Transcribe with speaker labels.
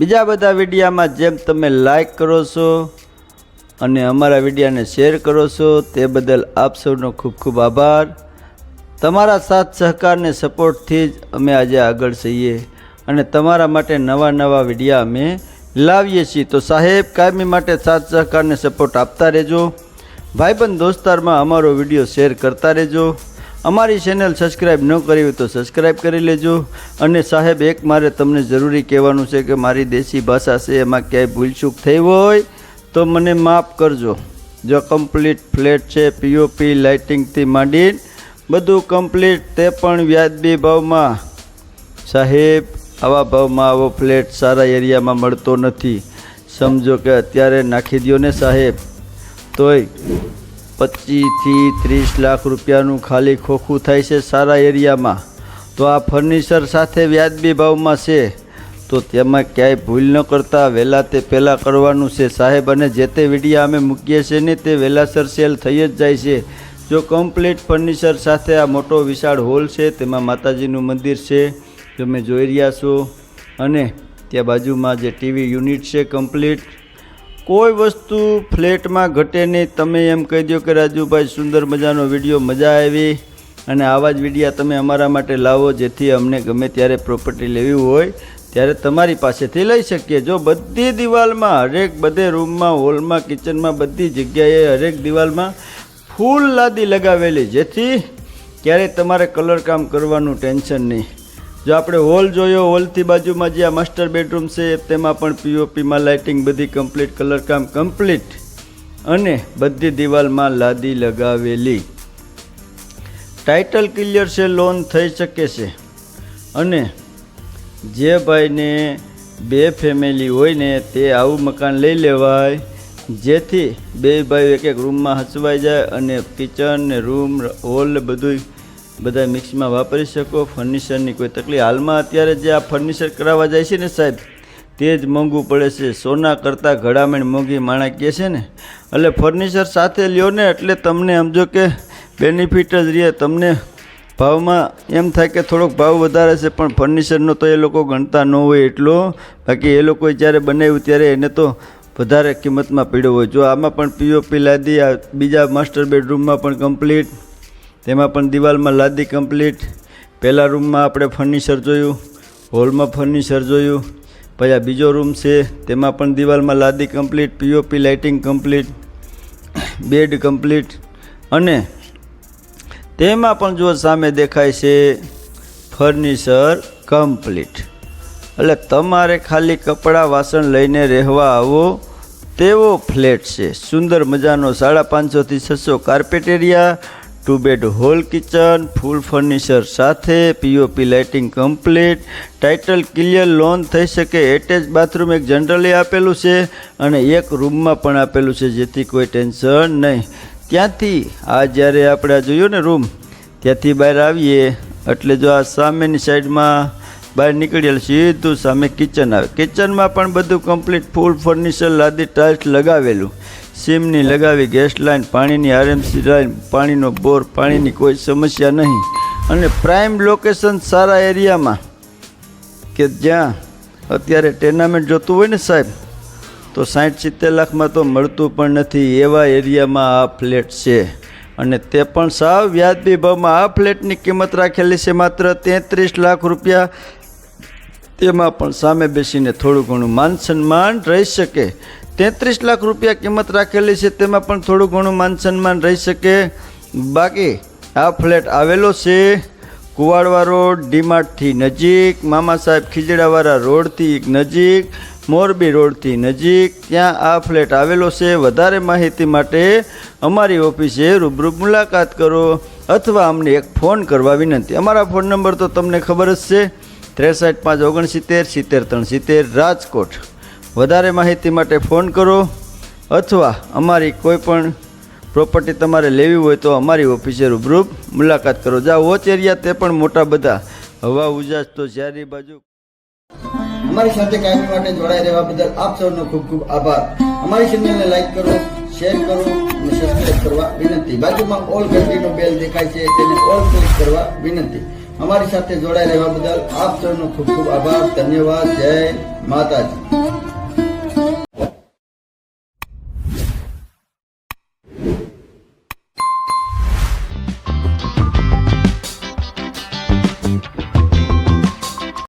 Speaker 1: બીજા બધા વિડીયામાં જેમ તમે લાઈક કરો છો અને અમારા વિડીયાને શેર કરો છો, તે બદલ આપ સૌનો ખૂબ ખૂબ આભાર. તમારા સાથ સહકારને સપોર્ટથી જ અમે આજે આગળ છીએ અને તમારા માટે નવા નવા વિડીયા અમે લાવીએ છીએ. તો સાહેબ, કાયમી માટે સાથ સહકારને સપોર્ટ આપતા રહેજો. ભાઈબંધ દોસ્તારમાં અમારો વીડિયો શેર કરતા રહેજો. અમારી ચેનલ સબસ્ક્રાઈબ ન કરી હોય તો સબસ્ક્રાઈબ કરી લેજો. અને સાહેબ, એક મારે તમને જરૂરી કહેવાનું છે કે મારી દેશી ભાષા છે, એમાં ક્યાંય ભૂલચૂક થઈ હોય તો મને માફ કરજો. જો કમ્પ્લીટ ફ્લેટ છે પીઓપી લાઇટિંગથી માંડી બધું કમ્પ્લીટ તે પણ વ્યાજબી ભાવમાં. સાહેબ, આવા ભાવમાં આવો ફ્લેટ સારા એરિયામાં મળતો નથી. સમજો કે અત્યારે નાખી દો ને સાહેબ. તોય પચીસથી ત્રીસ લાખ રૂપિયાનું ખાલી ખોખું થાય છે સારા એરિયામાં. તો આ ફર્નિચર સાથે વ્યાજબી ભાવમાં છે. તો તેમાં ક્યાંય ભૂલ ન કરતા વહેલા તે પહેલાં કરવાનું છે. સાહેબ, અને જે તે વિડીયા અમે મૂકીએ છીએ ને તે વહેલાસર સેલ થઈ જ જાય છે. જો કમ્પ્લીટ ફર્નિચર સાથે આ મોટો વિશાળ હોલ છે, તેમાં માતાજીનું મંદિર છે, તમે જોઈ રહ્યા છો. અને ત્યાં બાજુમાં જે ટીવી યુનિટ છે કમ્પ્લીટ કોઈ વસ્તુ ફ્લેટમાં ઘટે નહીં. તમે એમ કહી દો કે રાજુભાઈ, સુંદર મજાનો વીડિયો મજા આવી અને આવા જ વિડીયા તમે અમારા માટે લાવો જેથી અમને ગમે ત્યારે પ્રોપર્ટી લેવી હોય, ત્યારે તમારી પાસેથી લઈ શકીએ. જો બધી દિવાલમાં, હરેક બધે રૂમમાં હોલમાં કિચનમાં બધી જગ્યાએ હરેક દિવાલમાં ફૂલ લાદી લગાવેલી, જેથી ક્યારેય તમારે કલર કામ કરવાનું ટેન્શન નહીં. જો આપણે હોલ જોયો, હોલથી બાજુમાં જે આ માસ્ટર બેડરૂમ છે, તેમાં પણ પીઓપીમાં લાઇટિંગ બધી કમ્પ્લીટ કલરકામ કમ્પ્લીટ અને બધી દિવાલમાં લાદી લગાવેલી. ટાઇટલ ક્લિયર છે લોન થઈ શકે છે. અને જે ભાઈને બે ફેમિલી હોય ને, તે આવું મકાન લઈ લેવાય, જેથી બે ભાઈ એક એક રૂમમાં હસવાઈ જાય અને કિચન ને રૂમ હોલ બધું બધા મિક્સમાં વાપરી શકો. ફર્નિચરની કોઈ તકલીફ. હાલમાં અત્યારે જે આ ફર્નિચર કરાવવા જાય છે ને સાહેબ, તે જ મોંઘું પડે છે. સોના કરતાં ઘડામણ મોંઘી માણા કહે છે ને? એટલે ફર્નિચર સાથે લ્યો ને એટલે તમને સમજો કે બેનિફિટ જ રહે. તમને ભાવમાં એમ થાય કે થોડોક ભાવ વધારે છે, પણ ફર્નિચરનો તો એ લોકો ગણતા ન હોય એટલો. બાકી એ લોકોએ જ્યારે બનાવ્યું ત્યારે એને તો વધારે કિંમતમાં પીડ્યો હોય. જો આમાં પણ પીઓપી લાદી, આ બીજા માસ્ટર બેડરૂમમાં પણ કમ્પ્લીટ તેમાં પણ દિવાલમાં લાદી કમ્પ્લીટ. પહેલા રૂમમાં આપણે ફર્નિચર જોયું, હોલમાં ફર્નિચર જોયું, પછી આ બીજો રૂમ છે, તેમાં પણ દિવાલમાં લાદી complete, POP lighting complete, bed complete, અને તેમાં પણ જો સામે દેખાય છે, ફર્નિચર કમ્પ્લીટ. એટલે તમારે ખાલી કપડાં વાસણ લઈને રહેવા આવો, તેવો ફ્લેટ છે. સુંદર મજાનો સાડા પાંચસોથી છસો carpet area two bed hall kitchen full furniture સાથે POP lighting complete title clear loan થઈ શકે. એટેચ બાથરૂમ એક જનરલી આપેલું છે અને એક રૂમમાં પણ આપેલું છે, જેથી કોઈ ટેન્શન નહીં. ત્યાંથી આ જ્યારે આપણે આ જોયું ને રૂમ ત્યાંથી બહાર આવીએ? એટલે જો આ સામેની સાઈડમાં બહાર નીકળેલ સીધું સામે કિચન આવે. કિચનમાં પણ બધું કમ્પ્લીટ ફૂલ ફર્નિચર લાદી ટાઇલ્સ લગાવેલું. સીમની લગાવી ગેસ લાઇન પાણીની આરએમસી લાઇન પાણીનો બોર, પાણીની કોઈ સમસ્યા નહીં. અને પ્રાઇમ લોકેશન સારા એરિયામાં કે જ્યાં અત્યારે ટેર્નામેન્ટ જોતું હોય ને સાહેબ, તો સાઠ સિત્તેર લાખમાં તો મળતું પણ નથી એવા એરિયામાં આ ફ્લેટ છે. અને તે પણ સાવ વ્યાજબી ભાવમાં આ ફ્લેટની કિંમત રાખેલી છે માત્ર તેત્રીસ લાખ રૂપિયા. તેમાં પણ સામે બેસીને થોડું ઘણું માન સન્માન રહી શકે. તેત્રીસ લાખ રૂપિયા કિંમત રાખેલી છે, તેમાં પણ થોડું ઘણું માન સન્માન રહી શકે. બાકી, આ ફ્લેટ આવેલો છે કુવાડવા રોડ, ડીમાર્ટથી નજીક, મામા સાહેબ ખીજડાવાળા રોડથી નજીક, મોરબી રોડથી નજીક. ત્યાં આ ફ્લેટ આવેલો છે. વધારે માહિતી માટે અમારી ઓફિસે રૂબરૂ મુલાકાત કરો અથવા અમને એક ફોન કરવા વિનંતી. અમારા ફોન નંબર તો તમને ખબર જ છે. ત્રેસઠ પાંચ ઓગણસિત્તેર સિત્તેર ત્રણ સિત્તેર રાજકોટ. વધારે માહિતી માટે ફોન કરો અથવા અમારી કોઈ પણ પ્રોપર્ટી તમારે લેવી હોય તો અમારી ઓફિસે રૂબરૂ મુલાકાત કરો. જ્યાં વોચ એરિયા તે પણ મોટા બધા હવા ઉજાસ તો જ્યારે બાજુ. અમારી સાથે કાયમી માટે જોડાઈ રહેવા બદલ આપ સૌનો ખૂબ ખૂબ આભાર. અમારી ચેનલને લાઈક કરો, શેર કરો અને સબસ્ક્રાઇબ કરવા વિનંતી. બાજુમાં ઓલ ઘંટીનો બેલ દેખાય છે તેને ઓલ ક્લિક કરવા વિનંતી. અમારી સાથે જોડાઈ રહેવા બદલ આપ સૌનો ખૂબ ખૂબ આભાર. ધન્યવાદ. જય માતાજી.